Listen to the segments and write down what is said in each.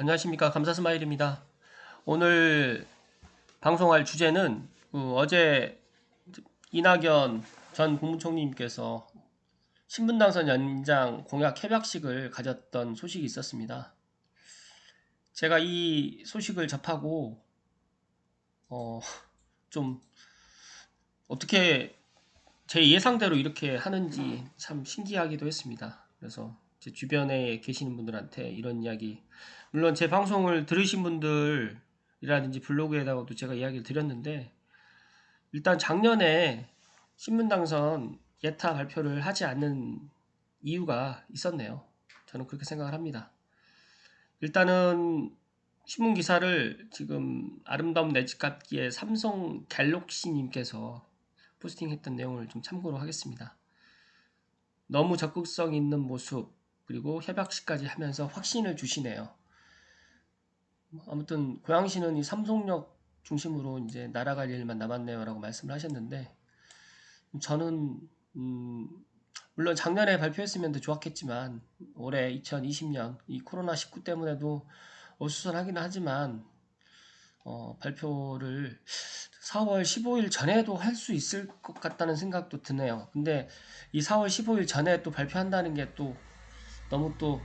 안녕하십니까 감사 스마일입니다. 오늘 방송할 주제는 그 어제 이낙연 전 국무총리님께서 신분 당선 연장 공약 협약식을 가졌던 소식이 있었습니다. 제가 이 소식을 접하고 어, 좀 어떻게 제 예상대로 이렇게 하는지 참 신기하기도 했습니다. 그래서 제 주변에 계시는 분들한테 이런 이야기 물론 제 방송을 들으신 분들이라든지 블로그에다가도 제가 이야기를 드렸는데 일단 작년에 신문 당선 예타 발표를 하지 않는 이유가 있었네요. 저는 그렇게 생각을 합니다. 일단은 신문 기사를 지금 아름다운 내집 같기에 삼성 갤럭시님께서 포스팅했던 내용을 좀 참고로 하겠습니다. 너무 적극성 있는 모습 그리고 협약식까지 하면서 확신을 주시네요. 아무튼 고양시는 이 삼성역 중심으로 이제 날아갈 일만 남았네요라고 말씀을 하셨는데 저는 음 물론 작년에 발표했으면 더 좋았겠지만 올해 2020년 이 코로나 19 때문에도 어수선하기는 하지만 어 발표를 4월 15일 전에도 할 수 있을 것 같다는 생각도 드네요. 근데 이 4월 15일 전에 또 발표한다는 게또 너무 또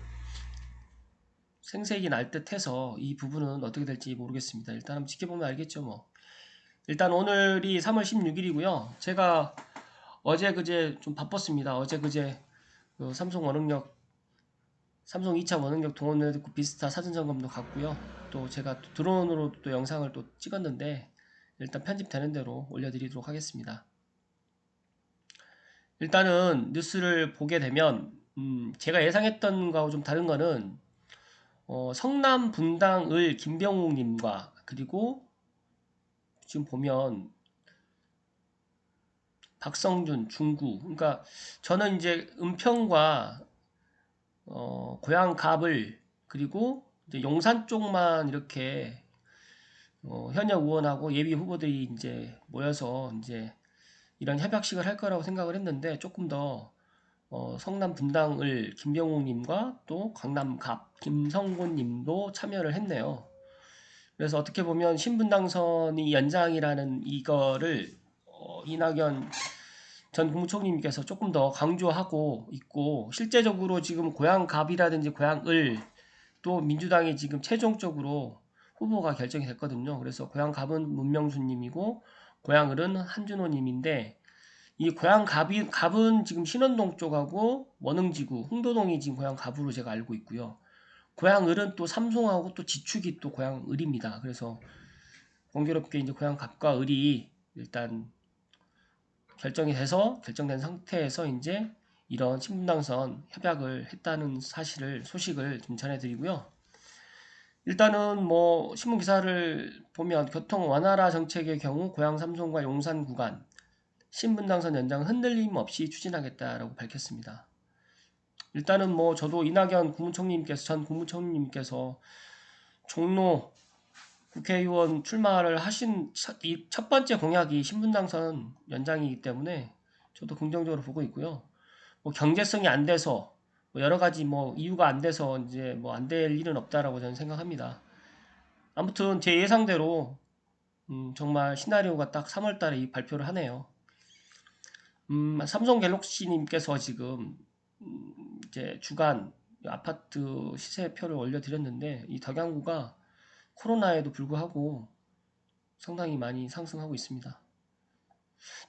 생색이 날 듯해서 이 부분은 어떻게 될지 모르겠습니다. 일단 한번 지켜보면 알겠죠 뭐. 일단 오늘이 3월 16일이고요. 제가 어제 그제 좀 바빴습니다. 어제 그제 그 삼성 원흥역 삼성 2차 원흥역 동원을 듣고 비스타 사전 점검도 갔고요. 또 제가 또 드론으로 또 영상을 또 찍었는데 일단 편집되는 대로 올려드리도록 하겠습니다. 일단은 뉴스를 보게 되면 음 제가 예상했던 거하고 좀 다른 거는 어, 성남 분당을 김병욱 님과 그리고 지금 보면 박성준 중구 그러니까 저는 이제 은평과 어, 고향 갑을 그리고 용산 쪽만 이렇게 어, 현역 의원하고 예비 후보들이 이제 모여서 이제 이런 협약식을 할 거라고 생각을 했는데 조금 더 어, 성남 분당을 김병욱님과 또 강남갑 김성곤님도 참여를 했네요. 그래서 어떻게 보면 신분당선이 연장이라는 이거를 어, 이낙연 전 국무총리님께서 조금 더 강조하고 있고 실제적으로 지금 고향갑이라든지 고향을 또 민주당이 지금 최종적으로 후보가 결정이 됐거든요. 그래서 고향갑은 문명수님이고 고향을은 한준호님인데 이 고향 갑이, 갑은 지금 신원동 쪽하고 원흥지구, 흥도동이 지금 고향 갑으로 제가 알고 있고요. 고향 을은 또 삼송하고 또 지축이 또 고향 을입니다. 그래서 공교롭게 이제 고향 갑과 을이 일단 결정이 돼서 결정된 상태에서 이제 이런 신분당선 협약을 했다는 사실을 소식을 좀 전해드리고요. 일단은 뭐 신문 기사를 보면 교통 완화라 정책의 경우 고향 삼성과 용산 구간 신분 당선 연장은 흔들림 없이 추진하겠다라고 밝혔습니다. 일단은 뭐 저도 이낙연 국무총리님께서 전 국무총리님께서 종로 국회의원 출마를 하신 첫 번째 공약이 신분당선 연장이기 때문에 저도 긍정적으로 보고 있고요. 뭐 경제성이 안 돼서 뭐 여러 가지 뭐 이유가 안 돼서 이제 뭐 안 될 일은 없다라고 저는 생각합니다. 아무튼 제 예상대로 음 정말 시나리오가 딱 3월달에 발표를 하네요. 음, 삼성 갤럭시님께서 지금 음, 이제 주간 아파트 시세표를 올려드렸는데 이 덕양구가 코로나에도 불구하고 상당히 많이 상승하고 있습니다.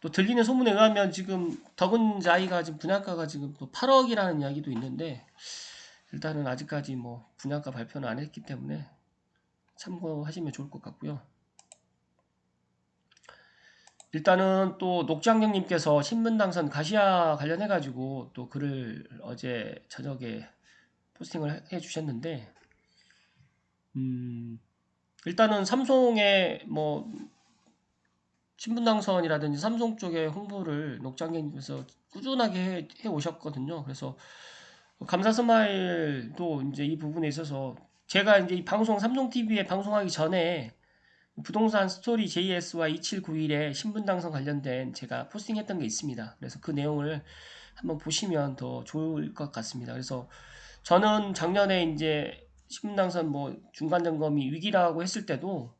또 들리는 소문에 의하면 지금 덕은자이가 지금 분양가가 지금 또 8억이라는 이야기도 있는데 일단은 아직까지 뭐 분양가 발표는 안 했기 때문에 참고하시면 좋을 것 같고요. 일단은 또 녹장경님께서 신문 당선 가시아 관련해 가지고 또 글을 어제 저녁에 포스팅을 해 주셨는데, 음, 일단은 삼성의 뭐, 신분 당선이라든지 삼성 쪽의 홍보를 녹장경님께서 꾸준하게 해, 해 오셨거든요. 그래서 감사 스마일도 이제 이 부분에 있어서 제가 이제 이 방송 삼성 TV에 방송하기 전에 부동산 스토리 JS와 2791에 신분 당선 관련된 제가 포스팅했던 게 있습니다. 그래서 그 내용을 한번 보시면 더 좋을 것 같습니다. 그래서 저는 작년에 이제 신분 당선 뭐 중간 점검이 위기라고 했을 때도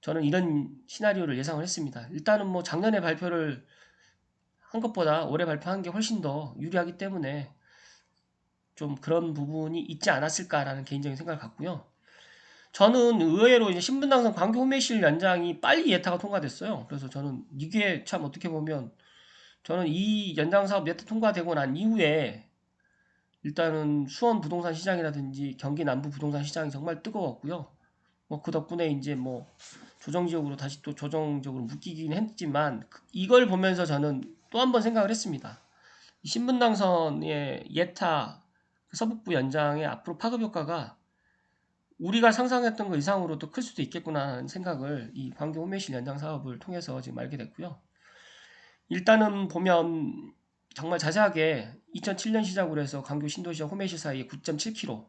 저는 이런 시나리오를 예상을 했습니다. 일단은 뭐 작년에 발표를 한 것보다 올해 발표한 게 훨씬 더 유리하기 때문에 좀 그런 부분이 있지 않았을까라는 개인적인 생각을 갖고요. 저는 의외로 이제 신분당선 광교 호매실 연장이 빨리 예타가 통과됐어요. 그래서 저는 이게 참 어떻게 보면 저는 이 연장 사업 예타 통과되고 난 이후에 일단은 수원 부동산 시장이라든지 경기 남부 부동산 시장이 정말 뜨거웠고요. 뭐 그 덕분에 이제 뭐 조정 지역으로 다시 또 조정적으로 묶이긴 했지만 그- 이걸 보면서 저는 또 한 번 생각을 했습니다. 이 신분당선의 예타 그 서북부 연장의 앞으로 파급 효과가 우리가 상상했던 것 이상으로 도 클 수도 있겠구나 하는 생각을 이 광교 호매실 연장 사업을 통해서 지금 알게 됐고요. 일단은 보면 정말 자세하게 2007년 시작으로 해서 광교 신도시와 호매실 사이에 9.7km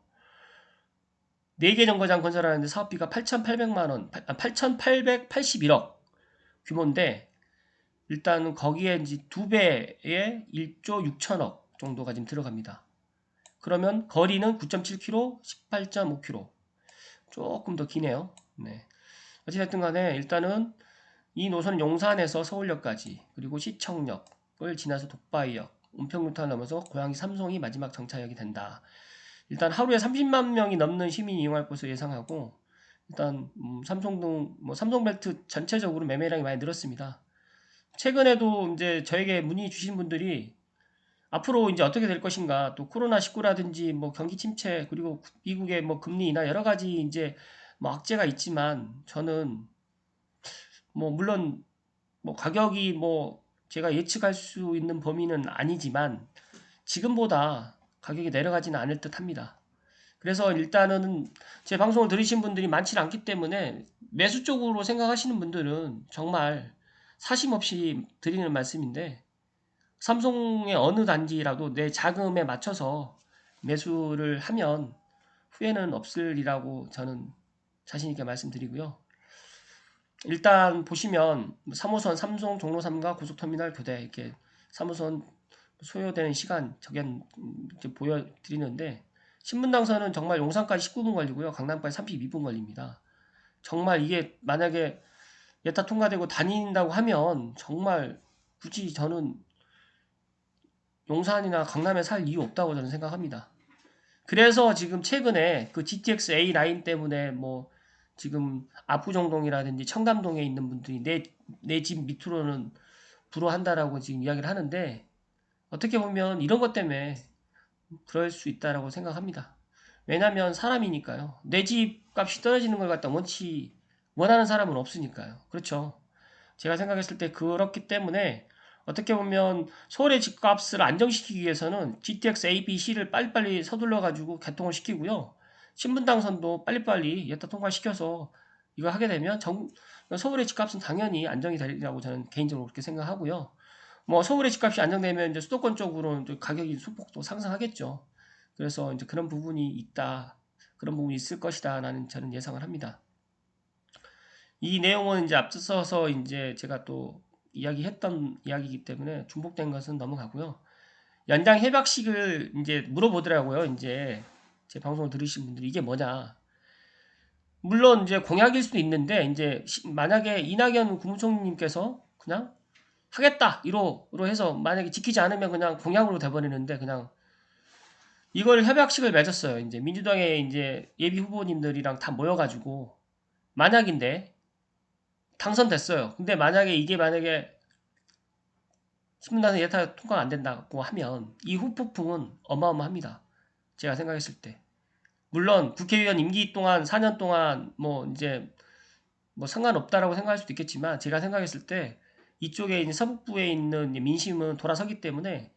4개 정거장 건설하는데 사업비가 8,800만 원, 8,881억 규모인데 일단 거기에 이제 두 배의 1조 6천억 정도가 지금 들어갑니다. 그러면 거리는 9.7km, 18.5km. 조금 더 기네요. 네. 어찌됐든 간에 일단은 이 노선은 용산에서 서울역까지 그리고 시청역을 지나서 독바이역, 은평유탄을 넘어서 고양시 삼송이 마지막 정차역이 된다. 일단 하루에 30만 명이 넘는 시민이 이용할 것으로 예상하고 일단 음, 삼성동 뭐 삼성벨트 전체적으로 매매량이 많이 늘었습니다. 최근에도 이제 저에게 문의 주신 분들이 앞으로 이제 어떻게 될 것인가 또 코로나 19라든지 뭐 경기 침체 그리고 미국의 뭐 금리나 여러 가지 이제 뭐 악재가 있지만 저는 뭐 물론 뭐 가격이 뭐 제가 예측할 수 있는 범위는 아니지만 지금보다 가격이 내려가지는 않을 듯 합니다. 그래서 일단은 제 방송을 들으신 분들이 많지는 않기 때문에 매수 쪽으로 생각하시는 분들은 정말 사심 없이 드리는 말씀인데 삼성의 어느 단지라도 내 자금에 맞춰서 매수를 하면 후회는 없으리라고 저는 자신있게 말씀드리고요. 일단 보시면 3호선 삼성 종로 3가 고속터미널 교대 이렇게 3호선 소요되는 시간 이제 보여드리는데 신분당선은 정말 용산까지 19분 걸리고요. 강남까지 32분 걸립니다. 정말 이게 만약에 예타 통과되고 다닌다고 하면 정말 굳이 저는 용산이나 강남에 살 이유 없다고 저는 생각합니다. 그래서 지금 최근에 그 GTX A 라인 때문에 뭐 지금 압구정동이라든지 청담동에 있는 분들이 내 내 집 밑으로는 불어한다라고 지금 이야기를 하는데 어떻게 보면 이런 것 때문에 그럴 수 있다라고 생각합니다. 왜냐하면 사람이니까요. 내 집 값이 떨어지는 걸 갖다 원치 원하는 사람은 없으니까요. 그렇죠. 제가 생각했을 때 그렇기 때문에 어떻게 보면 서울의 집값을 안정시키기 위해서는 GTX A, B, C를 빨리빨리 서둘러 가지고 개통을 시키고요. 신분당선도 빨리빨리 예타 통과시켜서 이거 하게 되면 정, 서울의 집값은 당연히 안정이 되리라고 저는 개인적으로 그렇게 생각하고요. 뭐 서울의 집값이 안정되면 이제 수도권 쪽으로 이제 가격이 소폭도 상승하겠죠. 그래서 이제 그런 부분이 있다. 그런 부분이 있을 것이다 라는 저는 예상을 합니다. 이 내용은 이제 앞서서 이제 제가 또 이야기했던 이야기이기 때문에 중복된 것은 넘어가고요. 연장 협약식을 이제 물어보더라고요. 이제 제 방송을 들으신 분들이 이게 뭐냐. 물론 이제 공약일 수도 있는데 이제 시- 만약에 이낙연 국무총리님께서 그냥 하겠다 1호로 해서 만약에 지키지 않으면 그냥 공약으로 돼버리는데 그냥 이걸 협약식을 맺었어요. 이제 민주당의 이제 예비 후보님들이랑 다 모여가지고 만약인데 당선됐어요. 근데 만약에 이게 만약에 신문단에 예타 통과가 안 된다고 하면 이 후폭풍은 어마어마합니다. 제가 생각했을 때. 물론 국회의원 임기 동안 4년 동안 뭐 이제 뭐 상관없다라고 생각할 수도 있겠지만 제가 생각했을 때 이쪽에 있는 서북부에 있는 민심은 돌아서기 때문에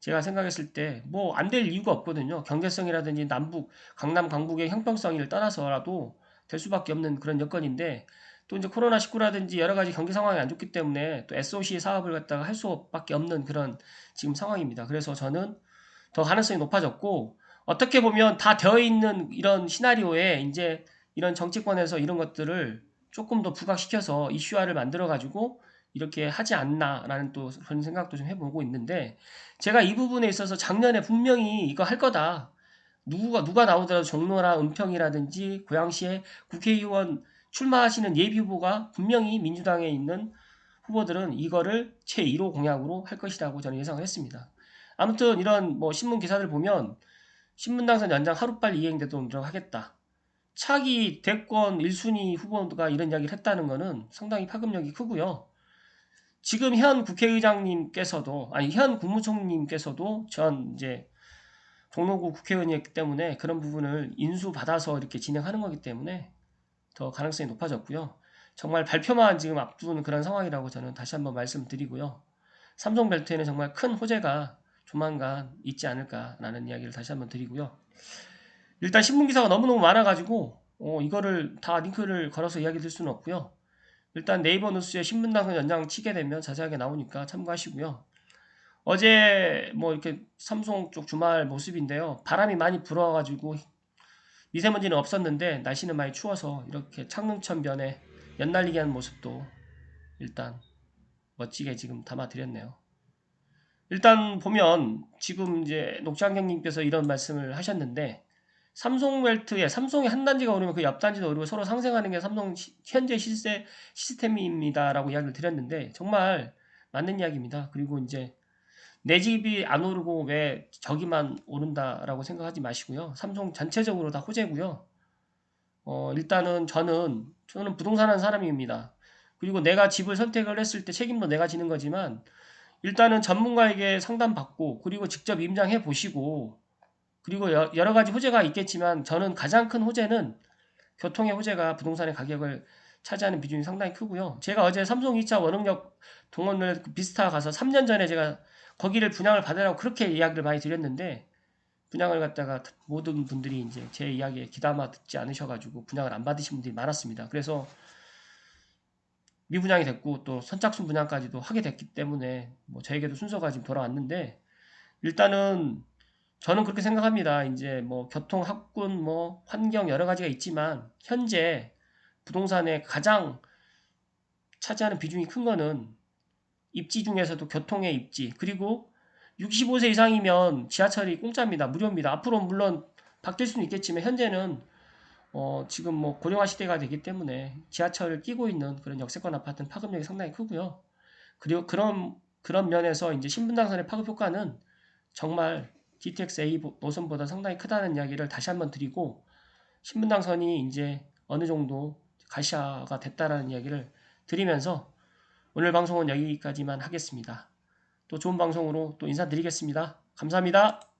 제가 생각했을 때 뭐 안 될 이유가 없거든요. 경제성이라든지 남북 강남 강북의 형평성을 떠나서라도 될 수밖에 없는 그런 여건인데 또 이제 코로나 19라든지 여러 가지 경기 상황이 안 좋기 때문에 또 SOC 사업을 갖다가 할 수밖에 없는 그런 지금 상황입니다. 그래서 저는 더 가능성이 높아졌고 어떻게 보면 다 되어 있는 이런 시나리오에 이제 이런 정치권에서 이런 것들을 조금 더 부각시켜서 이슈화를 만들어 가지고 이렇게 하지 않나라는 또 그런 생각도 좀 해보고 있는데 제가 이 부분에 있어서 작년에 분명히 이거 할 거다 누구가 누가 나오더라도 종로나 은평이라든지 고양시에 국회의원 출마하시는 예비 후보가 분명히 민주당에 있는 후보들은 이거를 제1호 공약으로 할 것이라고 저는 예상을 했습니다. 아무튼 이런 뭐 신문 기사들 보면 신문당선 연장 하루빨리 이행되도록 하겠다. 차기 대권 1순위 후보가 이런 이야기를 했다는 것은 상당히 파급력이 크고요. 지금 현 국회의장님께서도 아니 현 국무총리님께서도 전 이제 종로구 국회의원이었기 때문에 그런 부분을 인수받아서 이렇게 진행하는 거기 때문에 더 가능성이 높아졌고요. 정말 발표만 지금 앞두는 그런 상황이라고 저는 다시 한번 말씀드리고요. 삼성 벨트에는 정말 큰 호재가 조만간 있지 않을까라는 이야기를 다시 한번 드리고요. 일단 신문 기사가 너무너무 많아가지고 어, 이거를 다 링크를 걸어서 이야기 드릴 수는 없고요. 일단 네이버 뉴스에 신문 당선 연장 치게 되면 자세하게 나오니까 참고하시고요. 어제 뭐 이렇게 삼성 쪽 주말 모습인데요. 바람이 많이 불어가지고 미세먼지는 없었는데 날씨는 많이 추워서 이렇게 창릉천변에 연날리게 하는 모습도 일단 멋지게 지금 담아드렸네요. 일단 보면 지금 이제 녹장경님께서 이런 말씀을 하셨는데 삼성웰트에 삼성의 한 단지가 오르면 그 옆 단지도 오르고 서로 상생하는 게 삼성 시- 현재 시세 시스템입니다라고 이야기를 드렸는데 정말 맞는 이야기입니다. 그리고 이제 내 집이 안 오르고 왜 저기만 오른다라고 생각하지 마시고요. 삼성 전체적으로 다 호재고요. 어, 일단은 저는 저는 부동산 하는 사람입니다. 그리고 내가 집을 선택을 했을 때 책임도 내가 지는 거지만 일단은 전문가에게 상담받고 그리고 직접 임장해 보시고 그리고 여- 여러 가지 호재가 있겠지만 저는 가장 큰 호재는 교통의 호재가 부동산의 가격을 차지하는 비중이 상당히 크고요. 제가 어제 삼성 2차 원흥역 동원을 비스타 가서 3년 전에 제가 거기를 분양을 받으라고 그렇게 이야기를 많이 드렸는데 분양을 갖다가 모든 분들이 이제 제 이야기에 귀담아 듣지 않으셔가지고 분양을 안 받으신 분들이 많았습니다. 그래서 미분양이 됐고 또 선착순 분양까지도 하게 됐기 때문에 뭐 저에게도 순서가 지금 돌아왔는데 일단은 저는 그렇게 생각합니다. 이제 뭐 교통, 학군, 뭐 환경 여러 가지가 있지만 현재 부동산의 가장 차지하는 비중이 큰 거는 입지 중에서도 교통의 입지 그리고 65세 이상이면 지하철이 공짜입니다. 무료입니다. 앞으로 물론 바뀔 수는 있겠지만 현재는 어, 지금 뭐 고령화 시대가 되기 때문에 지하철을 끼고 있는 그런 역세권 아파트는 파급력이 상당히 크고요. 그리고 그런 그런 면에서 이제 신분당선의 파급 효과는 정말 GTX A 노선보다 상당히 크다는 이야기를 다시 한번 드리고 신분당선이 이제 어느 정도 가시화가 됐다라는 이야기를 드리면서 오늘 방송은 여기까지만 하겠습니다. 또 좋은 방송으로 또 인사드리겠습니다. 감사합니다.